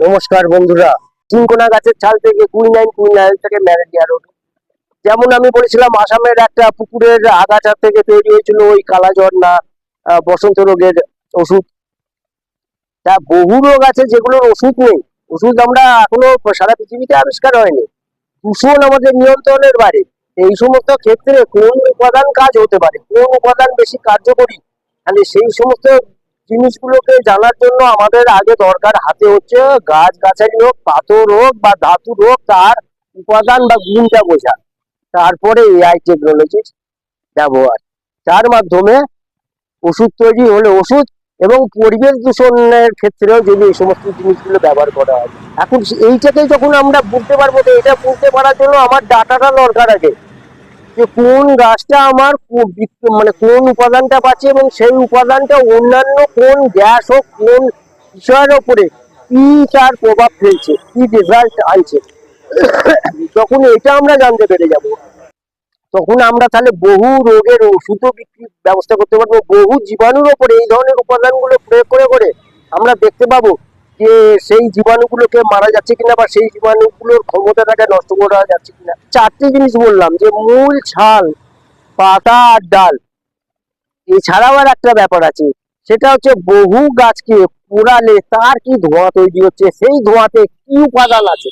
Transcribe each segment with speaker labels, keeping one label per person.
Speaker 1: নমস্কার বন্ধুরা। চিনকোনা গাছের ছাল থেকে কুইনাইন কুইনাইন থেকে ম্যালেরিয়া রোগ। যেমন আমি বলেছিলাম, আসামের একটা পুকুরের আগাছা থেকে তৈরি হয়েছিল ওই কালাজ্বর না বসন্ত রোগের ওষুধ। তা বহু রোগ আছে যেগুলোর ওষুধ নেই। ওষুধ আমরা এখনও সারা পৃথিবীতে আবিষ্কার হয়নি। দূষণ আমাদের নিয়ন্ত্রণের বাইরে। এই সমস্ত ক্ষেত্রে কোন উপাদান কাজ হতে পারে? কোন উপাদান বেশি কার্যকরী? তাহলে সেই সমস্ত জিনিসগুলোকে জানার জন্য আমাদের আগে দরকার হাতে হচ্ছে গাছ গাছালি হোক পাথর হোক বা ধাতু হোক, তার উপাদান বা গুণটা বোঝা। তারপরে এআই টেকনোলজির ব্যবহার। যার মাধ্যমে ওষুধ তৈরি হলে ওষুধ এবং পরিবেশ দূষণের ক্ষেত্রেও যদি এই সমস্ত জিনিসগুলো ব্যবহার করা হয়। এখন এইটাকে যখন আমরা বুঝতে পারব তো এটা বুঝতে পারার জন্য আমার ডাটাটা দরকার আছে যে কোন গাছটা আমার মানে কোন উপাদানটা পাচ্ছে এবং সেই উপাদানটা অন্যান্য কোন গ্যাস হোক কোন বিষয়ের ওপরে কি তার প্রভাব ফেলছে, কি রেজাল্ট আনছে। যখন এটা আমরা জানতে পেরে যাব, তখন আমরা তাহলে বহু রোগের ওষুধও বিক্রির ব্যবস্থা করতে পারব, বহু জীবাণুর ওপরে এই ধরনের উপাদানগুলো প্রয়োগ করে করে আমরা দেখতে পাবো যে সেই জীবাণুগুলোকে মারা যাচ্ছে কিনা বা সেই জীবাণুগুলোর ক্ষমতাটাকে নষ্ট করা যাচ্ছে কিনা। চারটি জিনিস বললাম, যে মূল ছাল, পাতা আর ডাল। এছাড়াও আর একটা ব্যাপার আছে, সেটা হচ্ছে বহু গাছকে পোড়ালে তার কি ধোঁয়া তৈরি হচ্ছে, সেই ধোঁয়াতে কি উপাদান আছে?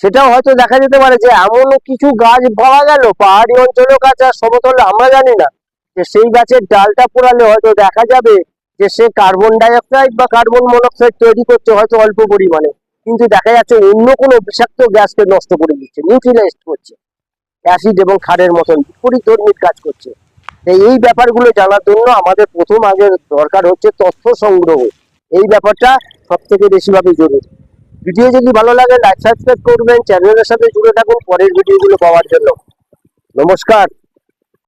Speaker 1: সেটাও হয়তো দেখা যেতে পারে যে এমনও কিছু গাছ পাওয়া গেল, পাহাড়ি অঞ্চলেও গাছ আর সমতলে, আমরা জানি না। যে সেই গাছের ডালটা পোড়ালে হয়তো দেখা যাবে যে সে কার্বন ডাইঅক্সাইড বা কার্বন মনোক্সাইড তৈরি করছে হয়তো অল্প পরিমাণে। কিন্তু দেখা যাচ্ছে অন্য কোনো বিষাক্ত গ্যাসকে নষ্ট করে দিচ্ছে নিউট্রিলাইজ করছে। অ্যাসিড এবং ক্ষারের মতন বিপরীত ধর্মীর কাজ করছে। তাই এই ব্যাপারগুলো জানার জন্য আমাদের প্রথম আগে দরকার হচ্ছে তথ্য সংগ্রহ। এই ব্যাপারটা সব থেকে বেশিভাবে জরুরি। ভিডিও যদি ভালো লাগে লাইক সাবস্ক্রাইব করবেন চ্যানেলের সাথে জুড়ে থাকুন। পরের ভিডিওগুলো পাওয়ার জন্য। নমস্কার।